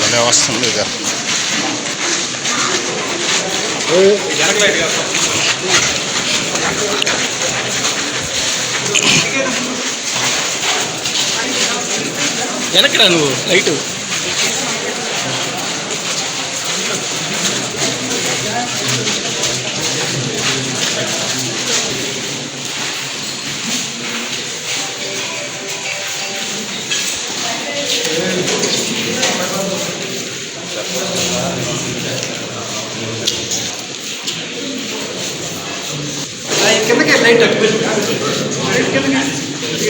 భలే వస్తుంది ఇక వెనకరా నువ్వు? లైటు.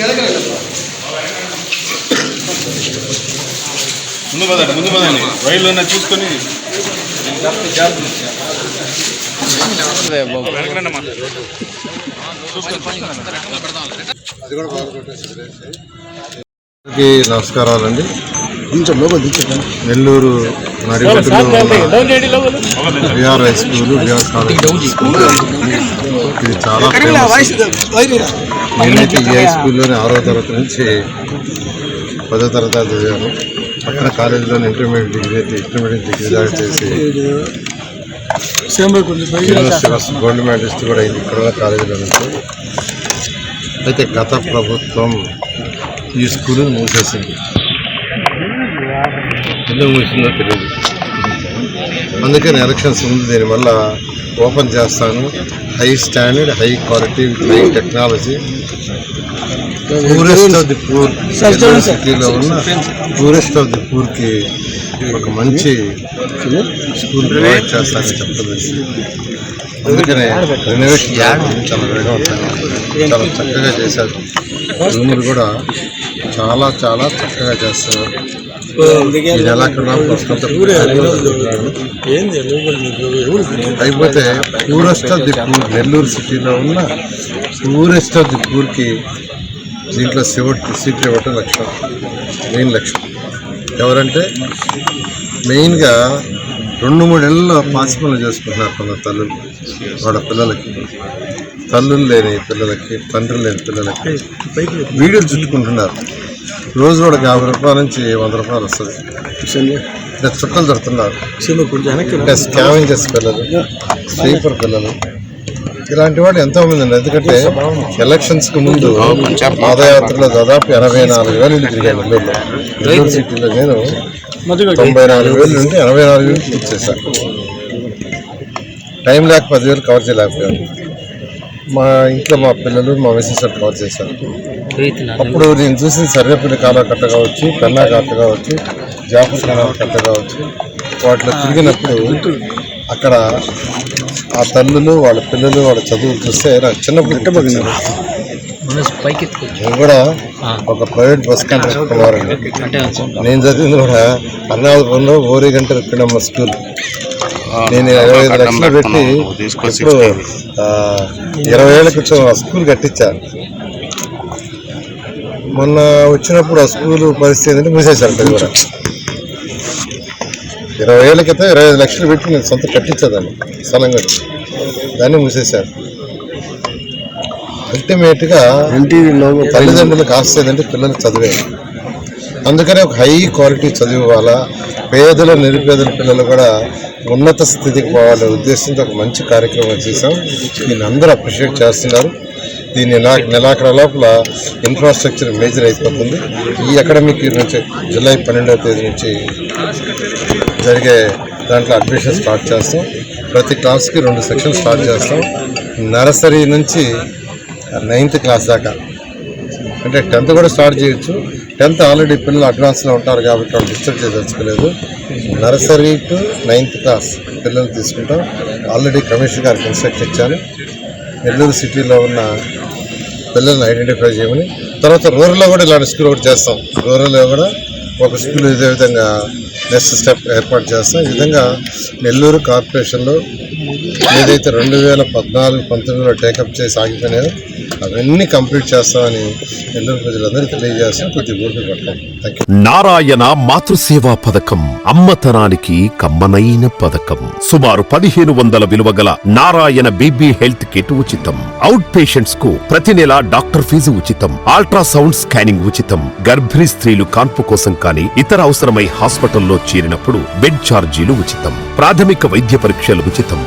ఎదగలేదు ముందు పదండి ముందు పదండి. రైలు ఉన్న చూసుకొని. నమస్కారాలండి. కొంచెం లోపల నెల్లూరు ఉన్న VR high school VR college. ఇది చాలా నేనైతే ఈ హై స్కూల్లోనే ఆరో తరగతి నుంచి పదో తరగతి చదివాను. పక్కన కాలేజీలోనే ఇంటర్మీడియట్ డిగ్రీ అయితే ఇంటర్మీడియట్ డిగ్రీ దాకా చేసి యూనివర్సిటీ గోల్డ్ మెడలిస్ట్ కూడా అయింది ఇక్కడ కాలేజీలో నుంచి. అయితే గత ప్రభుత్వం ఈ స్కూల్ని మూసేసింది. ఎందుకు మూసిందో తెలియదు అందుకని ఎలక్షన్స్ ఉంది దీనివల్ల ఓపెన్ చేస్తాను. High standard high quality high technology purest of the poor సిటీలో ఉన్న పూరెస్ట్ ఆఫ్ ది పూర్కి ఒక మంచి స్కూల్ ప్రొవైడ్ చేస్తానని చెప్పదలిసి అందుకనే రెనోవేషన్ చాలా వేగవంతంగా చాలా చక్కగా చేశారు. రూములు కూడా చాలా చాలా చక్కగా చేస్తున్నారు. ప్రస్తుత అయిపోతే purest of the poor Nellore సిటీలో ఉన్న పూరెస్ట్ ఆఫ్ ది పూర్కి దీంట్లో సీట్ సీట్లు ఇవ్వటం లక్ష్యం మెయిన్ లక్ష్యం. ఎవరంటే మెయిన్గా రెండు మూడేళ్ళలో పాసిపనులు చేసుకుంటున్నారు కొందరు తల్లులు వాళ్ళ పిల్లలకి. తల్లులు లేని పిల్లలకి తండ్రులు లేని పిల్లలకి. వీడియోలు చుట్టుకుంటున్నారు. రోజు కూడా యాభై రూపాయల నుంచి వంద రూపాయలు వస్తుంది. ఇంకా చుట్టలు దొరుకుతున్నారు. ఇంకా స్కావెంజర్స్ పిల్లలు. స్లీపర్ పిల్లలు. ఇలాంటి వాళ్ళు ఎంతో మంది ఉన్నారు. ఎందుకంటే ఎలక్షన్స్కు ముందు పాదయాత్రలో దాదాపు ఎనభై నాలుగు వేలు తిరిగాను నెల్లూరు సిటీలో నేను తొంభై నాలుగు వేలు నుండి ఎనభై నాలుగు వేలు పూర్తి చేశాను టైం లేక పదివేలు కవర్ చేయలేకపోయాను. మా ఇంట్లో మా పిల్లలు మా మిస్సెస్ కవర్ చేశారు. అప్పుడు నేను చూసిన సర్వేపల్లి కాలువ కట్ట కావచ్చు పెన్నా కట్ట కావచ్చు జాఫర్ కెనాల్ కట్ట కావచ్చు. వాటిలో తిరిగినప్పుడు అక్కడ ఆ తల్లులు వాళ్ళ పిల్లలు వాళ్ళ చదువులు చూస్తే నాకు చిన్నప్పుడు పైకి నేను కూడా ఒక ప్రైవేట్ బస్ కండక్టర్ నేను చదివింది కూడా అన్నాదపురంలో ఓరి గంట ఎక్కడమ్మ స్కూల్. నేను ఇరవై ఐదు లక్షలు పెట్టి ఇప్పుడు ఆ, ఇరవై ఏళ్ళ క్రితం స్కూల్ కట్టించాను మొన్న వచ్చినప్పుడు ఆ స్కూల్ పరిస్థితి ఏంటంటే మూసేశారు ఇరవై ఏళ్ళ క్రితం ఇరవై ఐదు లక్షలు పెట్టి నేను సొంత కట్టించేదాన్ని స్థలం కట్టి దాన్ని మూసేశారు. అల్టిమేట్గా తల్లిదండ్రులకు ఆశ ఏంటంటే పిల్లలు చదివే. అందుకనే ఒక హై క్వాలిటీ చదువు ఇవ్వాలా పేదల నిరుపేదల పిల్లలు కూడా ఉన్నత స్థితికి పోవాలనే ఉద్దేశంతో ఒక మంచి కార్యక్రమం చేశాం. దీన్ని అందరూ అప్రిషియేట్ చేస్తున్నారు. దీని నెలాఖర లోపల ఇన్ఫ్రాస్ట్రక్చర్ మేజర్ అయిపోతుంది. ఈ అకాడమిక్ ఇయర్ నుంచి జూలై పన్నెండవ తేదీ నుంచి జరిగే దాంట్లో అడ్మిషన్ స్టార్ట్ చేస్తాం. ప్రతి క్లాస్కి రెండు సెక్షన్ స్టార్ట్ చేస్తాం. నర్సరీ నుంచి నైన్త్ క్లాస్ దాకా. అంటే టెన్త్ కూడా స్టార్ట్ చేయొచ్చు. టెన్త్ ఆల్రెడీ పిల్లలు అడ్వాన్స్లో ఉంటారు కాబట్టి వాళ్ళు డిస్టర్బ్ చేయదలుచుకోలేదు. నర్సరీ టు నైన్త్ క్లాస్ పిల్లలు తీసుకుంటాం. ఆల్రెడీ కమిషనర్ గారికి ఇన్స్ట్రక్షన్ ఇచ్చాను నెల్లూరు సిటీలో ఉన్న పిల్లల్ని ఐడెంటిఫై చేయమని. తర్వాత రూరల్లో కూడా ఇలాంటి స్కూల్ ఒకటి చేస్తాం. రూరల్లో కూడా ఒక స్కూల్ ఇదే విధంగా నెక్స్ట్ స్టెప్ ఏర్పాటు చేస్తాం. ఈ విధంగా నెల్లూరు కార్పొరేషన్లో ఏదైతే రెండు వేల పద్నాలుగు పంతొమ్మిదిలో టేకప్ చేసి ఆగిపోయినాయో అవన్నీ కంప్లీట్ చేస్తామని నెల్లూరు ప్రజలందరూ తెలియజేస్తాం కొద్ది ఊరికి నారాయణ మాతృసేవా పథకం అమ్మతనానికి కమ్మనైన పథకం. సుమారు పదిహేను వందల విలువ గల నారాయణ బీబీ హెల్త్ కిట్ ఉచితం. అవుట్ పేషెంట్స్కు ప్రతి నెల డాక్టర్ ఫీజు ఉచితం. అల్ట్రాసౌండ్ స్కానింగ్ ఉచితం. గర్భిణీ స్త్రీలు కాన్పు కోసం కానీ ఇతర అవసరమై హాస్పిటల్లో చేరినప్పుడు బెడ్ ఛార్జీలు ఉచితం. ప్రాథమిక వైద్య పరీక్షలు ఉచితం.